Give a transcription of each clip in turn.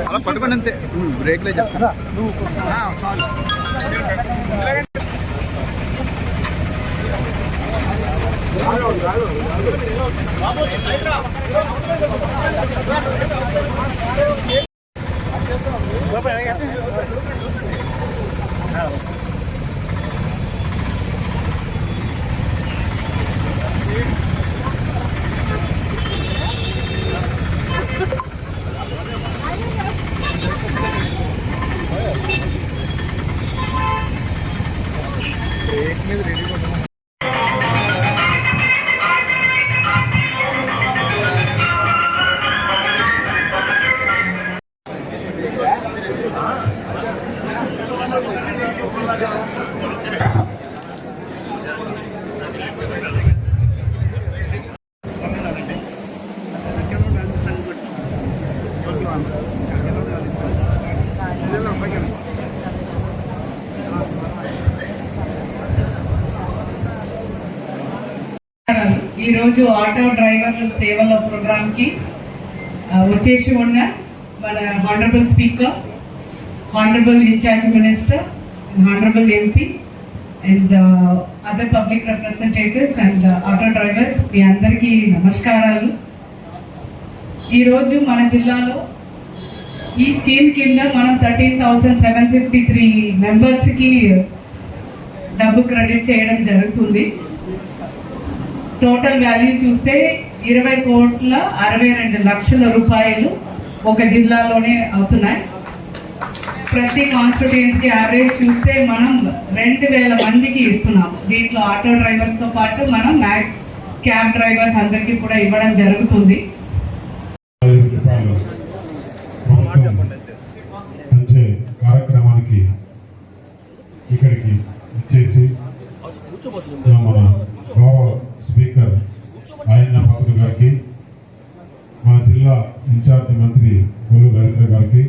అలా పట్టుకోండి అంతే. బ్రేక్లే చెప్తా. బ్రేక్ ఈరోజు ఆటో డ్రైవర్ల సేవల ప్రోగ్రామ్కి వచ్చేసి ఉన్న మన honourable speaker honourable in-charge minister honourable MP and other public representatives and auto drivers మీ అందరికీ నమస్కారాలు. ఈరోజు మన జిల్లాలో ఈ స్కీమ్ కింద మనం thirteen thousand seven fifty three మెంబర్స్కి డబ్బు క్రెడిట్ చేయడం జరుగుతుంది. టోటల్ వాల్యూ చూస్తే ఇరవై కోట్ల అరవై రెండు లక్షల రూపాయలు ఒక జిల్లాలోనే అవుతున్నాయి. ప్రతి కాన్స్టిట్యుయెన్సీకి యావరేజ్ చూస్తే మనం రెండు వేల మందికి ఇస్తున్నాం. దీంట్లో ఆటో డ్రైవర్స్తో పాటు మనం మ్యాక్ క్యాబ్ డ్రైవర్స్ అందరికీ కూడా ఇవ్వడం జరుగుతుంది. కార్యక్రమానికి ఇక్కడికి ఇచ్చేసి మన గౌరవ స్పీకర్ ఆయన బాబు గారికి మన జిల్లా ఇన్ఛార్జి గొల్లు కొల్లు రవీంద్ర గారికి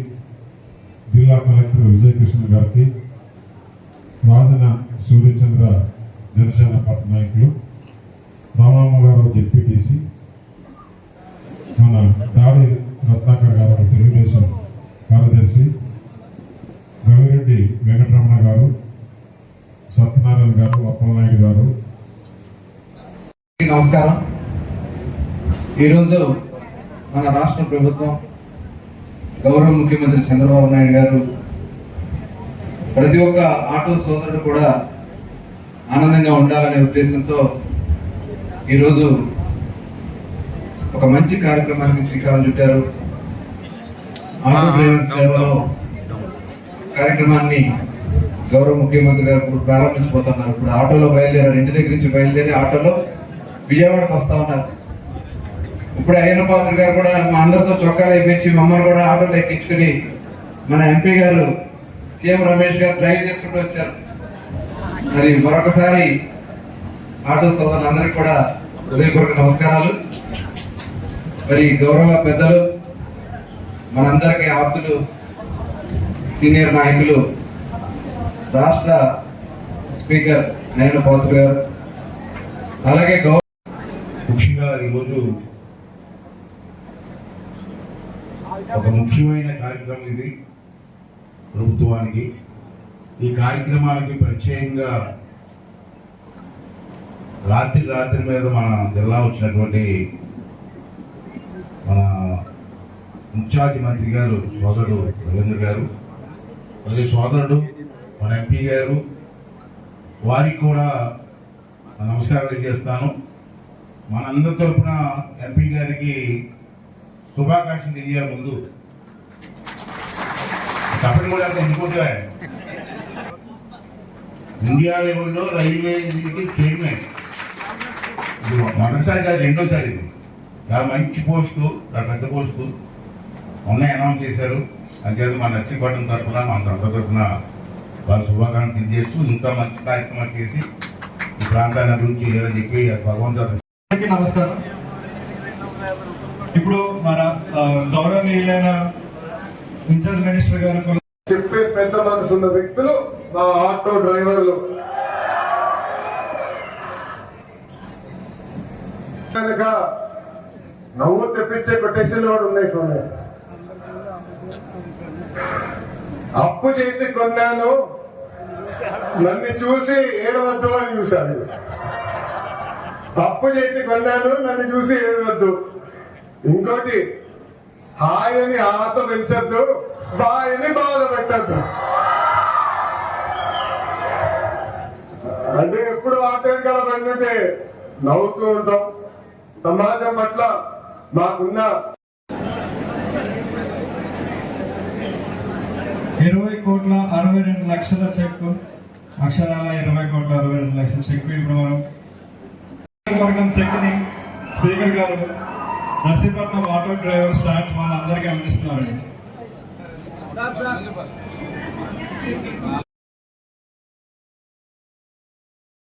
జిల్లా కలెక్టర్ విజయకృష్ణ గారికి రాజన సూర్యచంద్ర జనసేన పార్టీ నాయకులు రామమ్మ గారు జెడ్పీటీసీ మన దాడి రత్నాకర్ గారు తెలుగుదేశం కార్యదర్శి గవిరెడ్డి వెంకటరమణ గారు సత్యనారాయణ గారు అప్పలనాయుడు గారు. నమస్కారం. ఈరోజు మన రాష్ట్ర ప్రభుత్వం గౌరవ ముఖ్యమంత్రి చంద్రబాబు నాయుడు గారు ప్రతి ఒక్క ఆటో సోదరుడు కూడా ఆనందంగా ఉండాలనే ఉద్దేశంతో ఈరోజు ఒక మంచి కార్యక్రమానికి శ్రీకారం చుట్టారు. సేవలో కార్యక్రమాన్ని గౌరవ ముఖ్యమంత్రి గారు ఇప్పుడు ప్రారంభించబోతున్నారు ఇప్పుడు ఆటోలో బయలుదేరారు. ఇంటి దగ్గర నుంచి బయలుదేరి ఆటోలో విజయవాడకు వస్తా ఉన్నారు. ఇప్పుడు అయ్యన పాత్ర గారు కూడా మా అందరితో చొక్కాలు వేయించి మమ్మల్ని కూడా ఆటోలు ఎక్కించుకుని మన ఎంపీ గారు సీఎం రమేష్ గారు డ్రైవ్ చేసుకుంటూ వచ్చారు. మరి మరొకసారి ఆటో సోదరులందరికీ కూడా హృదయపూర్వక నమస్కారాలు. మరి గౌరవ పెద్దలు మనందరికీ ఆప్తులు సీనియర్ నాయకులు రాష్ట్ర స్పీకర్ నయన పాత్ర గారు. అలాగే గౌరవ ముఖ్యంగా ఈరోజు ఒక ముఖ్యమైన కార్యక్రమం ఇది ప్రభుత్వానికి. ఈ కార్యక్రమానికి ప్రత్యేకంగా రాత్రి రాత్రి మీద మన జిల్లా వచ్చినటువంటి మన ఇన్ఛార్జి మంత్రి గారు సోదరుడు రవీంద్ర గారు అలాగే సోదరుడు మన ఎంపీ గారు వారికి కూడా నమస్కారాలు చేస్తాను మనందరి తరపున ఎంపీ గారికి శుభాకాంక్షలు తెలియాలి ముందు. తప్పని కూడా అంత ఇంకోటి ఇండియా లెవెల్లో రైల్వే చైర్మన్. ఇది మొదటిసారి కాదు రెండోసారి ఇది. చాలా మంచి పోస్టు చాలా పెద్ద పోస్టు. మొన్న అనౌన్స్ చేశారు. అంతేత మా నర్సింగ్పట్నం తరఫున మా తరఫు తరఫున వాళ్ళ శుభాకాంక్షలు తెలియజేస్తూ ఇంకా మంచి కార్యక్రమాలు చేసి ఈ ప్రాంతాన్ని అభివృద్ధి చేయాలని చెప్పి భగవంతుడు నమస్కారం. ఇప్పుడు మన గౌరవనీయులైన ఇన్ఛార్జ్ మినిస్టర్ గారు చెప్పే పెద్ద మనసు ఉన్న వ్యక్తులు మా ఆటో డ్రైవర్లు. కనుక నవ్వు తెప్పించే కొటేషన్ కూడా ఉన్నాయి సో అప్పు చేసి కొన్నాను. నన్ను చూసి ఏడవద్దు అని చూశాను అప్పు చేసి కొన్నాను నన్ను చూసి ఏడవద్దు. ఇంకోటి హాయని ఆశ పెంచద్దు బాయని బాధ పెట్టద్దు అంటే ఎప్పుడు ఆటంకాల బండి ఉంటే నవ్వుతూ ఉంటాం. సమాజం పట్ల మాకున్న ఇరవై కోట్ల అరవై రెండు లక్షల చెక్కు అక్షరాల ఇరవై కోట్ల అరవై రెండు లక్షల చెక్కు ఇప్పుడు మనం చెక్ని స్పీకర్ గారు నర్సీపట్నం ఆటో డ్రైవర్ స్టార్ట్ వాళ్ళందరికీ అందిస్తున్నారండి.